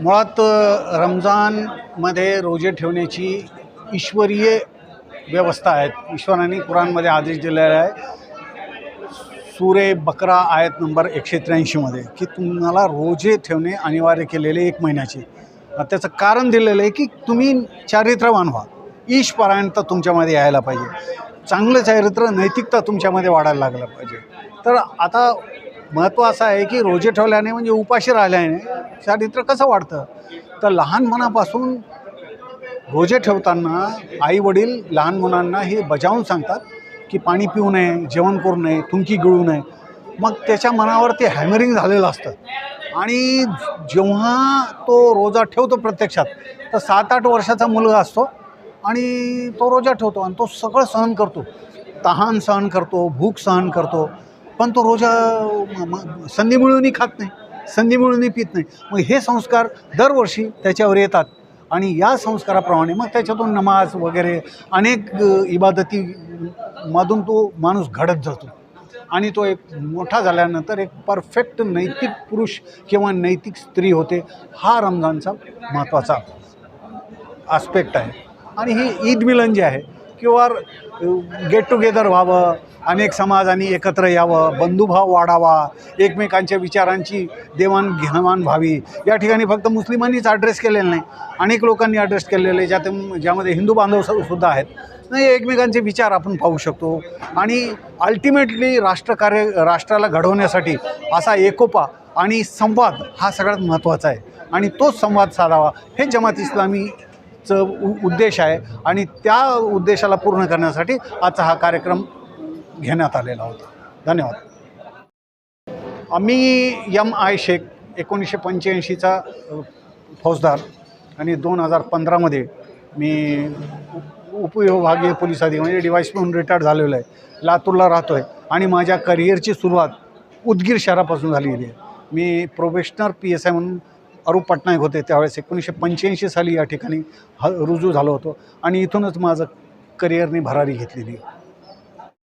मुळात रमजानमध्ये रोजे ठेवण्याची ईश्वरीय व्यवस्था आहेत. ईश्वराने कुराणमध्ये आदेश दिलेला आहे. सुरे बकरा आयत नंबर एकशे त्र्याऐंशीमध्ये की तुम्हाला रोजे ठेवणे अनिवार्य केलेले एक महिन्याचे. त्याचं कारण दिलेलं आहे की तुम्ही चारित्र्यवान व्हा. ईशपरायणता तुमच्यामध्ये यायला पाहिजे. चांगलं चारित्र्य नैतिकता तुमच्यामध्ये वाढायला लागलं पाहिजे. तर आता महत्त्व असं आहे की रोजे ठेवल्याने म्हणजे उपाशी राहिल्याने चारित्र्य कसं वाढतं? तर लहानपणापासून रोजे ठेवताना आई वडील लहान मुलांना हे बजावून सांगतात की पाणी पिऊ नये जेवण करू नये थुंकी गिळू नये. मग त्याच्या मनावर ते हॅमरिंग झालेलं असतं. आणि जेव्हा तो रोजा ठेवतो प्रत्यक्षात तर सात आठ वर्षाचा मुलगा असतो आणि तो रोजा ठेवतो आणि तो सगळं सहन करतो. तहान सहन करतो भूक सहन करतो. पण तो रोजा संधी मिळूनही खात नाही. संधी मिळूनही पित नाही. मग हे संस्कार दरवर्षी त्याच्यावर येतात. आणि या संस्काराप्रमाणे मग त्याच्यातून नमाज वगैरे अनेक इबादती मधून तो माणूस घडत जातो. आणि तो एक मोठा झाल्यानंतर एक परफेक्ट नैतिक पुरुष किंवा नैतिक स्त्री होते हा रमजानचा महत्त्वाचा आस्पेक्ट आहे. आणि ही ईद मिलन जे आहे किंवा गेट टुगेदर व्हावं अनेक समाजांनी एकत्र यावं बंधुभाव वाढावा एकमेकांच्या विचारांची देवाणघेवाण व्हावी. या ठिकाणी फक्त मुस्लिमांनीच ॲड्रेस केलेलं नाही अनेक लोकांनी ॲड्रेस केलेले ज्यात ज्यामध्ये हिंदू बांधव सुद्धा आहेत. नाही एकमेकांचे विचार आपण पाहू शकतो. आणि अल्टिमेटली राष्ट्रकार्य राष्ट्राला घडवण्यासाठी असा एकोपा आणि संवाद हा सगळ्यात महत्त्वाचा आहे. आणि तोच संवाद साधावा. हे जमात इस्लामी उ उद्देश आहे आणि त्या उद्देशाला पूर्ण करण्यासाठी आजचा हा कार्यक्रम घेण्यात आलेला होता. धन्यवाद. आम्ही यम आय शेख एकोणीसशे पंच्याऐंशीचा फौजदार आणि दोन हजार पंधरामध्ये मी उप- उपविभागीय पोलीस अधिकारी म्हणजे डिवाईस म्हणून रिटायर्ड झालेलो आहे. लातूरला राहतो आहे आणि माझ्या करिअरची सुरुवात उदगीर शहरापासून झालेली आहे. मी प्रोफेशनल पी एस आय म्हणून अरूप पटनायक होते त्यावेळेस एकोणीसशे पंच्याऐंशी साली या ठिकाणी ह रुजू झालो होतो. आणि इथूनच माझं करिअरने भरारी घेतलेली. आहे